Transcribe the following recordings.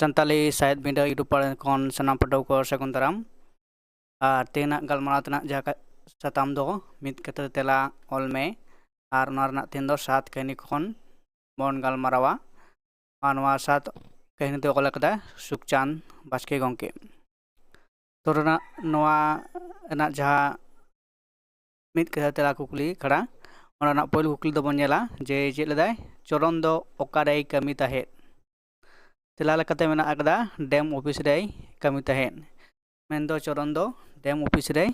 ᱥᱟᱱᱛᱟᱞᱤ ᱥᱟᱭᱮᱫ ᱵᱤᱸᱰᱟᱹ YouTube ᱯᱟᱲᱟ ᱠᱷᱚᱱ ᱥᱟᱱᱟᱢ ᱯᱟᱹᱴᱷᱩᱣᱟᱹ ᱠᱚ ᱥᱟᱹᱜᱩᱱ ᱫᱟᱨᱟᱢ ᱟᱨ ᱛᱮᱦᱮᱧᱟᱜ ᱜᱟᱞᱢᱟᱨᱟᱣ ᱛᱮᱱᱟᱜ ᱡᱟᱦᱟᱸ ᱥᱟᱛᱟᱢ ᱫᱚ ᱢᱤᱫ ᱠᱟᱛᱷᱟ ᱛᱮᱞᱟ ᱚᱞ ᱢᱮ ᱟᱨ ᱚᱱᱟ ᱨᱮᱱᱟᱜ ᱛᱮᱦᱮᱧ ᱫᱚ ᱥᱟᱛ ᱠᱟᱹᱦᱱᱤ ᱠᱷᱚᱱ ᱵᱚᱱ ᱜᱟᱞᱢᱟᱨᱟᱣᱟ ᱟᱨ ᱱᱚᱣᱟ ᱥᱟᱛ ᱠᱟᱹᱦᱱᱤ ᱫᱚ ᱚᱞ ᱟᱠᱟᱫᱟ ᱥᱩᱠᱪᱟᱸᱫ ᱵᱟᱥᱠᱮ ᱜᱚᱢᱠᱮ ᱛᱚ ᱨᱮᱱᱟᱜ ᱱᱚᱣᱟ ᱨᱮᱱᱟᱜ ᱡᱟᱦᱟᱸ ᱢᱤᱫ ᱠᱟᱛᱷᱟ ᱛᱮᱞᱟ ᱠᱩᱠᱞᱤ ᱠᱷᱟᱲᱟ ᱚᱱᱟ ᱨᱮᱱᱟᱜ ᱯᱳᱭᱞᱳ ᱠᱩᱠᱞᱤ ᱫᱚᱵᱚᱱ ᱧᱮᱞᱟ ᱡᱮ ᱪᱮᱫ ᱞᱮᱫᱟᱭ ᱪᱚᱨᱚᱱ ᱫᱚ ᱚᱠᱟᱨᱮᱭ ᱠᱟᱹᱢᱤ ᱛᱟᱦᱮᱸᱫ ᱪᱟᱞᱟᱣ ᱞᱮᱠᱟᱛᱮ ᱢᱮᱱᱟᱜ ᱟᱠᱟᱫᱟ ᱰᱮᱢ ᱚᱯᱷᱤᱥ ᱨᱮᱭ ᱠᱟᱹᱢᱤ ᱛᱟᱦᱮᱸᱫ ᱢᱮᱱᱫᱚ ᱪᱚᱨᱚᱱ ᱫᱚ ᱰᱮᱢ ᱚᱯᱷᱤᱥ ᱨᱮᱭ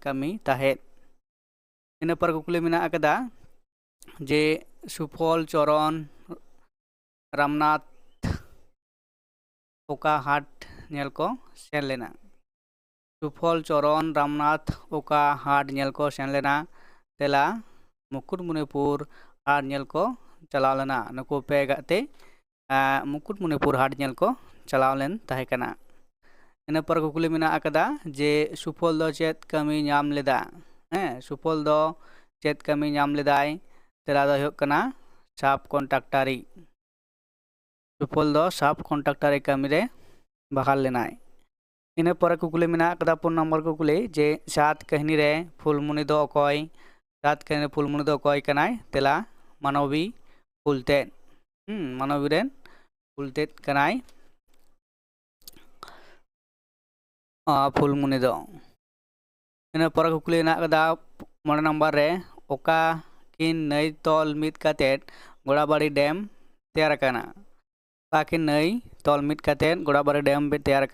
ᱠᱟᱹᱢᱤ ᱛᱟᱦᱮᱸᱫ ᱤᱱᱟᱹ ᱯᱚᱨ ᱠᱩᱠᱞᱤ ᱢᱮᱱᱟᱜ ᱟᱠᱟᱫᱟ ᱡᱮ ᱥᱩᱯᱷᱚᱞ ᱪᱚᱨᱚᱱ ᱨᱟᱢᱱᱟᱛᱷ ᱚᱠᱟ ᱦᱟᱴ ᱧᱮᱞ ᱠᱚ ᱥᱮᱱ ᱞᱮᱱᱟ ᱥᱩᱯᱷᱚᱞ ᱪᱚᱨᱚᱱ ᱨᱟᱢᱱᱟᱛᱷ ᱚᱠᱟ ᱦᱟᱴ ᱧᱮᱞ ᱠᱚ ᱥᱮᱱ ᱞᱮᱱᱟ ᱛᱮᱞᱟ ᱢᱩᱠᱩᱴᱢᱩᱱᱤᱯᱩᱨ ᱟᱨ ᱧᱮᱞ ᱠᱚ ᱪᱟᱞᱟᱣ ᱞᱮᱱᱟ ᱱᱩᱠᱩ ᱯᱮ ᱜᱟᱛᱮ ᱢᱩᱠᱩᱴᱢᱩᱱᱤᱯᱩᱨ ᱦᱟᱴ ᱧᱮᱞ ᱠᱚ ᱪᱟᱞᱟᱣ ᱞᱮᱱ ᱛᱟᱦᱮᱸ ᱠᱟᱱᱟ ᱤᱱᱟᱹ ᱯᱚᱨ ᱠᱩᱠᱞᱤ ᱢᱮᱱᱟᱜ ᱟᱠᱟᱫᱟ ᱡᱮ ᱥᱩᱯᱷᱚᱞ ᱫᱚ ᱪᱮᱫ ᱠᱟᱹᱢᱤ ᱧᱟᱢ ᱞᱮᱫᱟ ᱦᱮᱸ ᱥᱩᱯᱷᱚᱞ ᱫᱚ ᱪᱮᱫ ᱠᱟᱹᱢᱤ ᱧᱟᱢ ᱞᱮᱫᱟᱭ ᱛᱮᱞᱟ ᱫᱚ ᱦᱩᱭᱩᱜ ᱠᱟᱱᱟ ᱥᱟᱵ ᱠᱚᱱᱴᱟᱠᱴᱟᱨᱤ ᱥᱩᱯᱷᱚᱞ ᱫᱚ ᱥᱟᱵ ᱠᱚᱱᱴᱟᱠᱴᱟᱨᱤ ᱠᱟᱹᱢᱤᱨᱮ ᱵᱟᱦᱟᱞ ᱞᱮᱱᱟᱭ ᱤᱱᱟᱹ ᱯᱚᱨᱮ ᱠᱩᱠᱞᱤ ᱢᱮᱱᱟᱜ ᱟᱠᱟᱫᱟ ᱯᱩᱱ ᱱᱚᱢᱵᱚᱨ ᱠᱩᱠᱞᱤ ᱡᱮ ᱥᱟᱛ ᱠᱟᱹᱦᱱᱤ ᱨᱮ ᱯᱷᱩᱞᱢᱩᱱᱤ ᱫᱚ ᱚᱠᱚᱭ ᱥᱟᱛ ᱠᱟᱹᱦᱱᱤ ᱨᱮ ᱯᱷᱩᱞᱢᱩᱱᱤ ᱫᱚ ᱚᱠᱚᱭ ᱠᱟᱱᱟᱭ ᱛᱮᱞᱟ ᱢᱟᱱᱚᱵᱤ ᱯᱷᱩᱞᱛᱮᱫ ᱦᱩᱸ ᱢᱟᱱᱚᱵᱤ ᱨᱮᱱ ফুলতে কানাই ফুলমুনি দো इन पर कुकली मोड़े नम्बर ओका किन नई तल मिद काते गोड़ाबाड़ी डैम तैयार ओका नई तल मिद काते गोड़ाबाड़ी डैम भी तैयार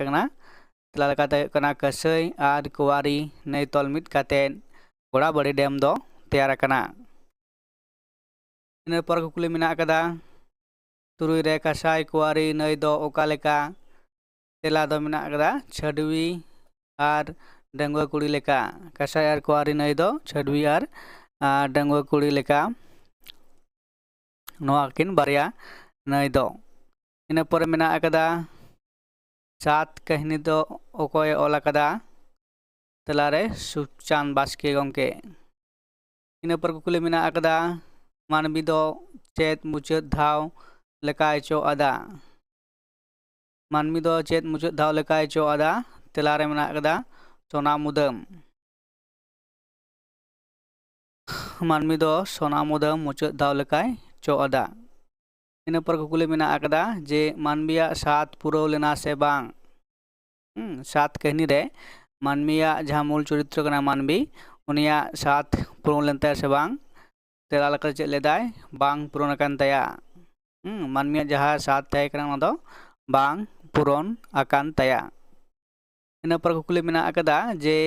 तलाकना कसई और कुआरी नई तल मिद काते गोड़ाबाड़ी डैम दो तैयार इन पर कुकली ᱛᱩᱨᱩᱭ ᱨᱮ ᱠᱟᱥᱟᱭ ᱠᱩᱣᱟᱨᱤ ᱱᱟᱹᱭ ᱫᱚ ᱚᱠᱟ ᱞᱮᱠᱟ ᱛᱮᱞᱟ ᱫᱚ ᱢᱮᱱᱟᱜ ᱟᱠᱟᱫᱟ ᱪᱷᱟᱹᱰᱣᱤ ᱟᱨ ᱰᱟᱺᱜᱩᱣᱟᱹ ᱠᱩᱲᱤ ᱞᱮᱠᱟ ᱠᱟᱥᱟᱭ ᱟᱨ ᱠᱩᱣᱟᱨᱤ ᱱᱟᱹᱭ ᱫᱚ ᱪᱷᱟᱹᱰᱣᱤ ᱟᱨ ᱰᱟᱺᱜᱩᱣᱟᱹ ᱠᱩᱲᱤ ᱞᱮᱠᱟ ᱱᱚᱣᱟ ᱠᱤᱱ ᱵᱟᱨᱭᱟ ᱱᱟᱹᱭ ᱫᱚ ᱤᱱᱟᱹ ᱯᱚᱨᱮ ᱢᱮᱱᱟᱜ ᱟᱠᱟᱫᱟ ᱥᱟᱛ ᱠᱟᱹᱦᱱᱤ ᱫᱚ ᱚᱠᱚᱭ ᱚᱞ ᱟᱠᱟᱫᱟ ᱛᱮᱞᱟᱨᱮ ᱥᱩᱠᱪᱟᱸᱫ ᱵᱟᱥᱠᱮ ᱜᱚᱢᱠᱮ ᱤᱱᱟᱹ ᱯᱚᱨ ᱠᱩᱠᱞᱤ ᱢᱮᱱᱟᱜ ᱟᱠᱟᱫᱟ ᱢᱟᱹᱱᱢᱤ ᱫᱚ ᱪᱮᱫ ᱢᱩᱪᱟᱹᱫ ᱫᱷᱟᱣ ᱞᱮᱠᱟᱭ ᱪᱚᱜ ᱟᱫᱟ ᱢᱟᱹᱱᱢᱤ ᱫᱚ ᱪᱮᱫ ᱢᱩᱪᱟᱹᱫ ᱫᱷᱟᱣ ᱞᱮᱠᱟᱭ ᱪᱚᱜ ᱟᱫᱟ ᱛᱮᱞᱟᱨᱮ ᱢᱮᱱᱟᱜ ᱟᱠᱟᱫᱟ ᱥᱚᱱᱟ ᱢᱩᱫᱟᱹᱢ ᱢᱟᱹᱱᱢᱤ ᱫᱚ ᱥᱚᱱᱟ ᱢᱩᱫᱟᱹᱢ ᱢᱩᱪᱟᱹᱫ ᱫᱷᱟᱣ ᱞᱮᱠᱟᱭ ᱪᱚᱜ ᱟᱫᱟ ᱤᱱᱟᱹ ᱯᱚᱨ ᱠᱩᱠᱞᱤ ᱢᱮᱱᱟᱜ ᱟᱠᱟᱫᱟ ᱡᱮ ᱢᱟᱹᱱᱢᱤᱭᱟᱜ ᱥᱟᱛ ᱯᱩᱨᱟᱹᱣ ᱞᱮᱱᱟ ᱥᱮ ᱵᱟᱝ ᱥᱟᱛ ᱠᱟᱹᱦᱱᱤ ᱨᱮ ᱢᱟᱹᱱᱢᱤᱭᱟᱜ ᱡᱟᱦᱟᱸ ᱢᱩᱞ ᱪᱚᱨᱤᱛᱨᱚ ᱠᱟᱱᱟ ᱢᱟᱹᱱᱢᱤ ᱩᱱᱤᱭᱟᱜ ᱥᱟᱛ ᱯᱩᱨᱚᱱ ᱞᱮᱱ ᱛᱟᱭᱟ ᱥᱮ ᱵᱟᱝ ᱛᱮᱞᱟ ᱞᱮᱠᱟᱛᱮ ᱢᱟᱹᱱᱢᱤᱭᱟᱜ ᱡᱟᱦᱟᱸ ᱥᱟᱛ ᱛᱟᱦᱮᱸ ᱠᱟᱱᱟ ᱚᱱᱟ ᱫᱚ ᱵᱟᱝ ᱯᱩᱨᱚᱱ ᱟᱠᱟᱱ ᱛᱟᱭᱟ ᱤᱱᱟᱹ ᱯᱚᱨ ᱠᱩᱠᱞᱤ ᱢᱮᱱᱟᱜ ᱟᱠᱟᱫᱟ ᱡᱮ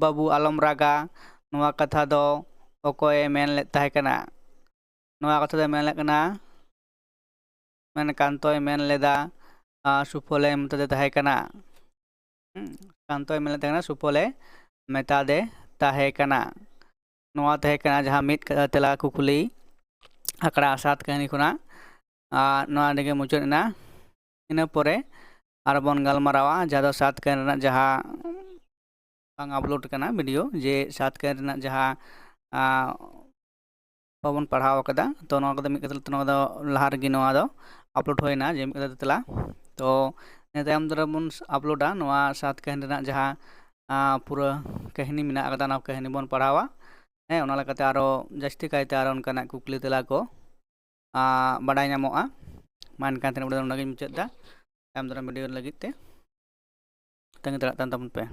ᱵᱟᱹᱵᱩ ᱟᱞᱚᱢ ᱨᱟᱜᱟ ᱱᱚᱣᱟ ᱠᱟᱛᱷᱟ ᱫᱚ ᱚᱠᱚᱭᱮ ᱢᱮᱱ ᱞᱮᱫ ᱛᱟᱦᱮᱸ ᱠᱟᱱᱟ ᱱᱚᱣᱟ ᱠᱟᱛᱷᱟ ᱫᱚ ᱢᱮᱱ ᱞᱮᱫ ᱠᱟᱱᱟ ᱢᱮᱱ ᱠᱟᱱᱛᱚᱭ ᱢᱮᱱ ᱞᱮᱫᱟ ᱥᱩᱯᱷᱚᱞᱮ ᱢᱮᱛᱟᱫᱮ ᱛᱟᱦᱮᱸ ᱠᱟᱱᱟ ᱠᱟᱱᱛᱚᱭ ᱢᱮᱱ ᱞᱮᱫ ᱛᱟᱦᱮᱸ ᱠᱟᱱᱟ ᱥᱩᱯᱷᱚᱞᱮ ᱢᱮᱛᱟᱫᱮ ᱛᱟᱦᱮᱸ ᱠᱟᱱᱟ ᱱᱚᱣᱟ ᱛᱟᱦᱮᱸ ᱠᱟᱱᱟ ᱡᱟᱦᱟᱸ ᱢᱤᱫ ᱛᱮᱞᱟ ᱠᱩᱠᱞᱤ ᱟᱠᱷᱲᱟ ᱥᱟᱛ ᱠᱟᱹᱦᱱᱤ ᱠᱷᱚᱱᱟᱜ ᱟᱨ ᱱᱚᱣᱟ ᱨᱮᱜᱮ ᱢᱩᱪᱟᱹᱫ ᱮᱱᱟ ᱤᱱᱟᱹ ᱯᱚᱨᱮ ᱟᱨᱵᱚᱱ ᱜᱟᱞᱢᱟᱨᱟᱣᱟ ᱡᱟᱦᱟᱸ ᱫᱚ ᱥᱟᱛ ᱠᱟᱹᱦᱱᱤ ᱨᱮᱱᱟᱜ ᱡᱟᱦᱟᱸ ᱵᱟᱝ ᱟᱯᱞᱳᱰ ᱟᱠᱟᱱᱟ ᱵᱷᱤᱰᱤᱭᱳ ᱡᱮ ᱥᱟᱛ ᱠᱟᱹᱦᱱᱤ ᱨᱮᱱᱟᱜ ᱡᱟᱦᱟᱸ ᱵᱟᱵᱚᱱ ᱯᱟᱲᱦᱟᱣ ᱟᱠᱟᱫᱟ ᱛᱚ ᱱᱚᱣᱟ ᱠᱚᱫᱚ ᱢᱤᱫ ᱠᱟᱛᱷᱟ ᱱᱚᱣᱟ ᱫᱚ ᱞᱟᱦᱟ ᱨᱮᱜᱮ ᱱᱚᱣᱟ ᱫᱚ ᱟᱯᱞᱳᱰ ᱦᱩᱭᱱᱟ ᱡᱮ ᱢᱤᱫ ᱠᱟᱛᱷᱟ ᱛᱮᱞᱟ ᱛᱚ ᱤᱱᱟᱹ ᱛᱟᱭᱚᱢ ᱫᱟᱨᱟᱢ ᱵᱚᱱ ᱟᱯᱞᱳᱰᱟ ᱱᱚᱣᱟ ᱥᱟᱛ ᱠᱟᱹᱦᱱᱤ ᱨᱮᱱᱟᱜ ᱡᱟᱦᱟᱸ ᱯᱩᱨᱟᱹ ᱠᱟᱹᱦᱱᱤ ᱢᱮᱱᱟᱜ ᱟᱠᱟᱫᱟ ᱚᱱᱟ ᱠᱟᱹᱦᱱᱤ ᱵᱚᱱ ᱯᱟᱲᱦᱟᱣᱟ ᱦᱮᱸ ᱚᱱᱟ ᱞᱮᱠᱟᱛᱮ ᱟᱨᱚ ᱡᱟᱹᱥᱛᱤ ᱠᱟᱭᱛᱮ ᱟᱨᱚ ᱚᱱᱠᱟᱱᱟᱜ ᱠᱩᱠᱞᱤ ᱛᱮᱞᱟ ᱠᱚ ᱵᱟᱰᱟᱭ ᱧᱟᱢᱚᱜᱼᱟ ᱢᱟ ᱮᱱᱠᱷᱟᱱ ᱛᱮᱱ ᱚᱸᱰᱮᱜᱤᱧ ᱢᱩᱪᱟᱹᱫ ᱮᱫᱟ ᱛᱟᱭᱚᱢ ᱫᱟᱨᱟᱢ ᱵᱷᱤᱰᱤᱭᱳ ᱞᱟᱹᱜᱤᱫ ᱛᱮ ᱛᱟᱺᱜᱤ ᱛᱟᱲᱟᱜ ᱛᱟᱵᱚᱱ ᱯᱮ